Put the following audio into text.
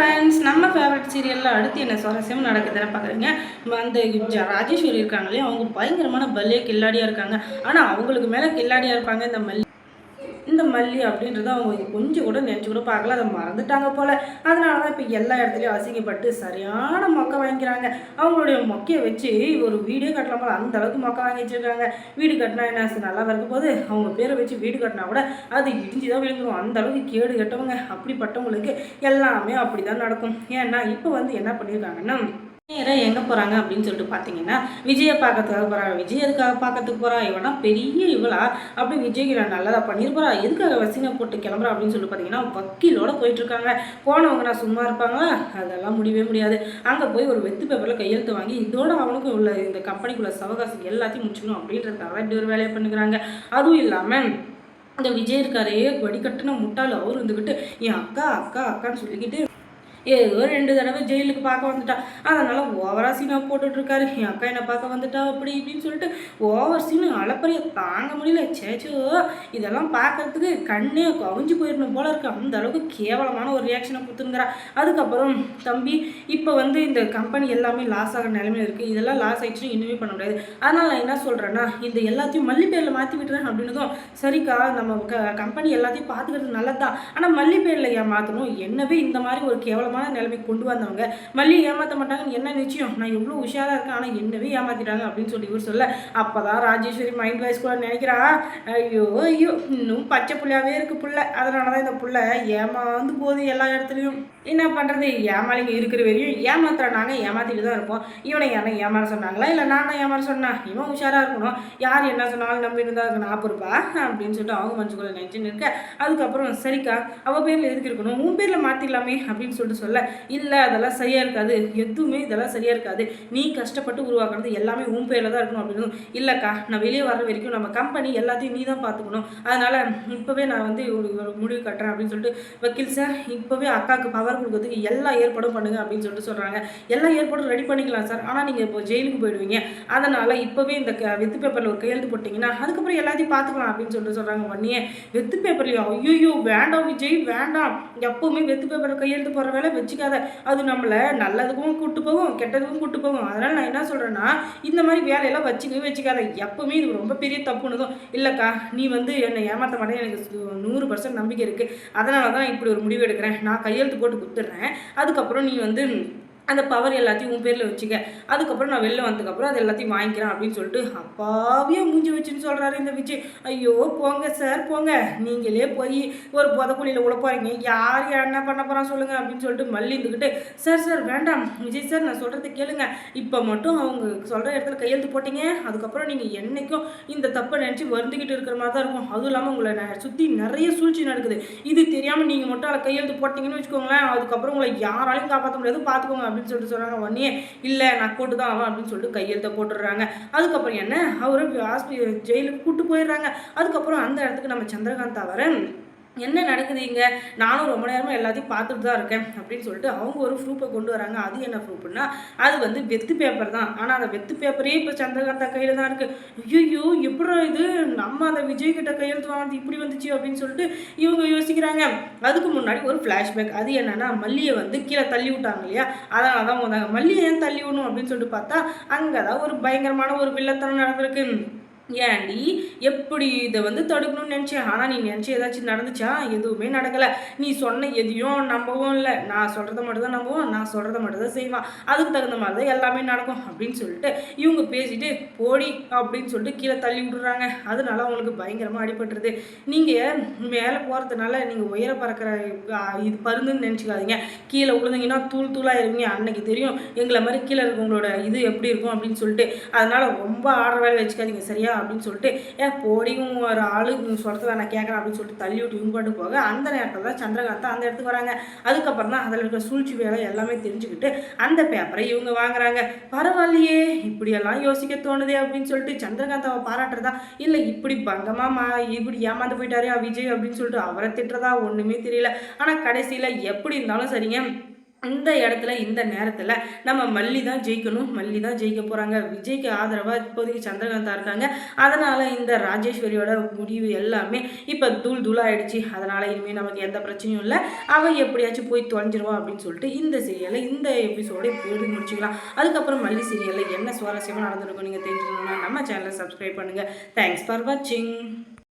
Friends நம்ம favourite சீரியலில் அடுத்து என்ன சுவாரஸ்யம் நடக்குதுன்னு பார்க்குறீங்க அந்த ஜ- ராஜேஸ்வரி இருக்காங்களே அவங்க பயங்கரமான பல்லே கில்லாடியாக இருக்காங்க. ஆனால் அவங்களுக்கு மேலே கில்லாடியாக இருப்பாங்க இந்த மல்லி இந்த மல்லி அப்படின்றத அவங்க கொஞ்சம் கூட நினச்சி கூட பார்க்கல. அதை மறந்துட்டாங்க போல். அதனால தான் இப்போ எல்லா இடத்துலையும் அசிங்கப்பட்டு சரியான மொக்கை வாங்கிக்கிறாங்க. அவங்களுடைய மொக்கையை வச்சு ஒரு வீடே கட்டலாம் போல அந்த அளவுக்கு மொக்கை வாங்கி வச்சிருக்காங்க. வீடு கட்டினா என்ன ஆச்சு, நல்லா இருக்கும் போது அவங்க பேரை வச்சு வீடு கட்டினா கூட அது இடிஞ்சு தான் விழுந்துடும் அந்த அளவுக்கு கேடு கட்டவங்க அப்படிப்பட்டவங்களுக்கு எல்லாமே அப்படி தான் நடக்கும். ஏன்னா இப்போ வந்து என்ன பண்ணியிருக்காங்கன்னா நேராக எங்கே போகிறாங்க அப்படின்னு சொல்லிட்டு பார்த்தீங்கன்னா விஜயை பார்க்கறதுக்காக போகிறாங்க விஜய் எதுக்காக பார்க்கறதுக்கு போகிறா இவனா பெரிய இவளா அப்படி விஜய்க்கு நான் நல்லதாக பண்ணியிருப்பா எதுக்காக வசிங்க போட்டு கிளம்புறா அப்படின்னு சொல்லிட்டு பார்த்தீங்கன்னா வக்கீலோட போயிட்டுருக்காங்க போனவங்க நான் சும்மா இருப்பாங்களா? அதெல்லாம் முடியவே முடியாது. அங்கே போய் ஒரு வெத்து பேப்பரில் கையெழுத்து வாங்கி இதோட அவனுக்கும் உள்ள இந்த கம்பெனிக்குள்ள சவகாசம் எல்லாத்தையும் முடிச்சுக்கணும் அப்படின்றதுக்காக இப்படி ஒரு வேலையை பண்ணுறாங்க அதுவும் இல்லாமல் இந்த விஜய் இருக்காரே வடிகட்டின முட்டாள் அவர் இருந்துக்கிட்டு என் அக்கா அக்கா அக்கான்னு சொல்லிக்கிட்டு ஏதோ ரெண்டு தடவை ஜெயிலுக்கு பார்க்க வந்துட்டா. அதனால் ஓவரா சீனாக போட்டுட்டு இருக்காரு என் அக்கா என்னை பார்க்க வந்துட்டா அப்படி இப்படின்னு சொல்லிட்டு ஓவர் சீனு அளப்பரிய தாங்க முடியல. சேச்சோ இதெல்லாம் பார்க்கறதுக்கு கண்ணே கவிஞ்சு போயிடணும் போல இருக்கு. அந்த அளவுக்கு கேவலமான ஒரு ரியாக்ஷனை கொடுத்துருங்கிறா அதுக்கப்புறம் தம்பி இப்போ வந்து இந்த கம்பெனி எல்லாமே லாஸ் ஆகிற நிலைமையில இருக்குது இதெல்லாம் லாஸ் ஆயிடுச்சுன்னு இன்னுமே பண்ண முடியாது. அதனால் நான் என்ன சொல்கிறேன்னா இந்த எல்லாத்தையும் மல்லி பேர்ல மாற்றி விட்டுறேன் அப்படின்னதும் சரிக்கா நம்ம க கம்பெனி எல்லாத்தையும் பார்த்துக்கிறது நல்லதுதான். ஆனால் மல்லி பேரில் மாற்றணும் என்னவே இந்த மாதிரி ஒரு கேவலம் கேவலமான நிலைமைக்கு கொண்டு வந்தவங்க. மல்லி ஏமாற்ற மாட்டாங்கன்னு என்ன நிச்சயம்? நான் எவ்வளோ உஷாராக இருக்கேன். ஆனால் என்னவே ஏமாத்திட்டாங்க அப்படின்னு சொல்லி இவர் சொல்ல அப்போ தான் ராஜேஸ்வரி மைண்ட் வாய்ஸ் கூட நினைக்கிறா? ஐயோ ஐயோ இன்னும் பச்சை புள்ளையாவே இருக்கு புள்ள. அதனால தான் இந்த புள்ள ஏமாந்து போகுது எல்லா இடத்துலையும். என்ன பண்ணுறது ஏமாளிங்க இருக்கிற வரையும் ஏமாத்துற நாங்கள் ஏமாத்திட்டு தான் இருப்போம். இவனை யாரை ஏமாற சொன்னாங்களா? இல்லை நான் தான் ஏமாற சொன்னா? இவன் உஷாராக இருக்கணும். யார் என்ன சொன்னாலும் நம்பிட்டு தான் இருக்கணும் நான் அப்படின்னு சொல்லிட்டு அவங்க மனசுக்குள்ள நினச்சின்னு இருக்க. அதுக்கப்புறம் சரிக்கா அவள் பேரில் எதுக்கு இருக்கணும்? உன் பேரில் மாற்றிடலாமே அப்படின்னு சொல்லிட்டு சொல்ல இல்லை அதெல்லாம் சரியாக இருக்காது. எதுவுமே இதெல்லாம் சரியாக இருக்காது. நீ கஷ்டப்பட்டு உருவாக்குறது எல்லாமே உன் பேரில் தான் இருக்கணும். அப்படின்னு இல்லைக்கா நான் வெளியே வர வரைக்கும் நம்ம கம்பெனி எல்லாத்தையும் நீ தான் பார்த்துக்கணும். அதனால் இப்போவே நான் வந்து ஒரு முடிவு கட்டுறேன். அப்படின்னு சொல்லிட்டு வக்கீல் சார் இப்போவே அக்காவுக்கு பவர் கொடுக்கறதுக்கு எல்லா ஏற்பாடும் பண்ணுங்க. அப்படின்னு சொல்லிட்டு சொல்கிறாங்க எல்லா ஏற்பாடும் ரெடி பண்ணிக்கலாம் சார். ஆனால் நீங்கள் இப்போ ஜெயிலுக்கு போயிடுவீங்க. அதனால் இப்போவே இந்த க வெத்து பேப்பரில் ஒரு கையெழுத்து போட்டிங்கன்னா அதுக்கப்புறம் எல்லாத்தையும் பார்த்துக்கலாம் அப்படின்னு சொல்லிட்டு சொல்கிறாங்க உடனே. வெத்து பேப்பர்லையும் ஐயோ வேண்டாம் விஜய் வேண்டாம். எப்பவுமே வெத்து பேப்பரில் கையெழுத்து போகிற வேலை வச்சுக்காத. அது நம்மளை நல்லதுக்கும் கூட்டு போகும் கெட்டதுக்கும் கூட்டு போகும். அதனால் நான் என்ன சொல்கிறேன்னா இந்த மாதிரி வேலையெல்லாம் வச்சுக்கவே வச்சுக்காத. எப்பவுமே இது ரொம்ப பெரிய தப்புனதும் இல்லைக்கா நீ வந்து என்னை ஏமாற்ற மாட்டேன் எனக்கு நூறு பர்சன்ட் நம்பிக்கை இருக்குது அதனால தான் இப்படி ஒரு முடிவு எடுக்கிறேன். நான் கையெழுத்து போட்டு கொடுத்துட்றேன் அதுக்கப்புறம் நீ வந்து அந்த பவர் எல்லாத்தையும் உன் பேரில் வச்சுக்க. அதுக்கப்புறம் நான் வெளில வந்ததுக்கப்புறம் அது எல்லாத்தையும் வாங்கிக்கிறேன் அப்படின்னு சொல்லிட்டு அப்பாவே மூஞ்சி வச்சுன்னு சொல்கிறாரு இந்த விஜய். ஐயோ போங்க சார் போங்க. நீங்களே போய் ஒரு புதக்குழியில் உழப்பாருங்க யார் என்ன பண்ண போகிறான் சொல்லுங்கள் அப்படின்னு சொல்லிட்டு மல்லி இருந்துக்கிட்டு சார் சார் வேண்டாம். விஜய் சார் நான் சொல்கிறத கேளுங்க. இப்போ மட்டும் அவங்க சொல்கிற இடத்துல கையெழுத்து போட்டீங்க. அதுக்கப்புறம் நீங்கள் என்னைக்கும் இந்த தப்பை நினச்சி வருந்துக்கிட்டு இருக்கிற மாதிரி தான் இருக்கும். அதுவும் இல்லாமல் உங்களை நான் சுற்றி நிறைய சூழ்ச்சி நடக்குது. இது தெரியாமல் நீங்கள் மட்டும் அதை கையெழுத்து போட்டிங்கன்னு வச்சுக்கோங்களேன். அதுக்கப்புறம் உங்களை யாராலையும் காப்பாற்ற முடியாது. பார்த்துக்கோங்க அப்படின்னு சொல்லிட்டு சொல்கிறாங்க உடனே இல்லை நான் போட்டு தான் ஆவேன் அப்படின்னு சொல்லிட்டு கையெழுத்தை போட்டுடுறாங்க. அதுக்கப்புறம் என்ன? அவரை ஹாஸ்பி ஜெயிலுக்கு கூட்டு போயிடுறாங்க. அதுக்கப்புறம் அந்த இடத்துக்கு நம்ம சந்திரகாந்த் அவரை என்ன நடக்குது இங்கே? நானும் ரொம்ப நேரமாக எல்லாத்தையும் பார்த்துட்டு தான் இருக்கேன் அப்படின்னு சொல்லிட்டு அவங்க ஒரு ப்ரூஃபை கொண்டு வராங்க. அது என்ன ப்ரூஃப்னா அது வந்து வெத்து பேப்பர் தான். ஆனால் அந்த வெத்து பேப்பரே இப்போ சந்திரகாந்தா கையில் தான் இருக்குது ஐயோ எப்படி இது? நம்ம அந்த விஜய் கிட்ட கையெழுத்து வாங்கினது இப்படி வந்துச்சு அப்படின்னு சொல்லிட்டு இவங்க யோசிக்கிறாங்க. அதுக்கு முன்னாடி ஒரு ஃப்ளாஷ்பேக் அது என்னன்னா மல்லியை வந்து கீழே தள்ளி விட்டாங்க இல்லையா? அதனால தான் வந்தாங்க. மல்லியை ஏன் தள்ளி விடணும் அப்படின்னு சொல்லிட்டு பார்த்தா அங்கே தான் ஒரு பயங்கரமான ஒரு வில்லத்தனம் நடந்திருக்கு. ஏன்டி எப்படி இதை வந்து தடுக்கணும்னு நினச்சேன். ஆனால் நீ நினச்சி ஏதாச்சும் நடந்துச்சா? எதுவுமே நடக்கலை. நீ சொன்ன எதையும் நம்பவும் இல்லை. நான் சொல்கிறத மட்டும் தான் நம்புவோம். நான் சொல்கிறத மட்டும் தான் செய்வான். அதுக்கு தகுந்த மாதிரி தான் எல்லாமே நடக்கும் அப்படின்னு சொல்லிட்டு இவங்க பேசிட்டு போடி அப்படின்னு சொல்லிட்டு கீழே தள்ளி விட்டுறாங்க. அதனால அவங்களுக்கு பயங்கரமாக அடிபட்டுருது. நீங்கள் மேலே போகிறதுனால நீங்கள் உயர பறக்கிற இது பருந்துன்னு நினச்சிக்காதீங்க. கீழே விழுந்தீங்கன்னா தூள் தூளாக இருவீங்க அன்னைக்கு தெரியும் எங்களை மாதிரி கீழே இருக்கவங்களோட இது எப்படி இருக்கும் அப்படின்னு சொல்லிட்டு. அதனால் ரொம்ப ஆடுற வேலை வச்சுக்காதீங்க. சரியா? அப்படின்னு சொல்லிட்டு ஏ போடியும் ஒரு ஆளு சொல்கிறத நான் கேட்குறேன் அப்படின்னு சொல்லிட்டு தள்ளி விட்டு இவங்க பாட்டு போக அந்த நேரத்தில் தான் சந்திரகாந்தா அந்த இடத்துக்கு வராங்க. அதுக்கப்புறம் தான் அதில் இருக்கிற சூழ்ச்சி வேலை எல்லாமே தெரிஞ்சுக்கிட்டு அந்த பேப்பரை இவங்க வாங்குறாங்க. பரவாயில்லையே இப்படியெல்லாம் யோசிக்க தோணுதே அப்படின்னு சொல்லிட்டு சந்திரகாந்தாவை பாராட்டுறதா இல்லை இப்படி பங்கமாக மா இப்படி ஏமாந்து போயிட்டாரே விஜய் அப்படின்னு சொல்லிட்டு அவரை திட்டுறதா ஒன்றுமே தெரியல. ஆனால் கடைசியில் எப்படி இருந்தாலும் சரிங்க இந்த இடத்துல இந்த நேரத்தில் நம்ம மல்லி தான் ஜெயிக்கணும் மல்லி தான் ஜெயிக்க போகிறாங்க விஜய்க்கு ஆதரவாக இப்போதைக்கு சந்திரகாந்தா இருக்காங்க. அதனால் இந்த ராஜேஸ்வரியோட முடிவு எல்லாமே இப்போ தூள் தூளாகிடுச்சு அதனால் இனிமேல் நமக்கு எந்த பிரச்சனையும் இல்லை. அவள் எப்படியாச்சும் போய் தொலைஞ்சிருவா அப்படின்னு சொல்லிட்டு இந்த சீரியலை இந்த எபிசோடை போய் முடிச்சுக்கலாம். அதுக்கப்புறம் மல்லி சீரியலில் என்ன சுவாரஸ்யமாக நடந்திருக்கும் நீங்கள் தெரிஞ்சுக்கணும்னா நம்ம சேனலை சப்ஸ்கிரைப் பண்ணுங்கள் தேங்க்ஸ் ஃபார் வாட்சிங்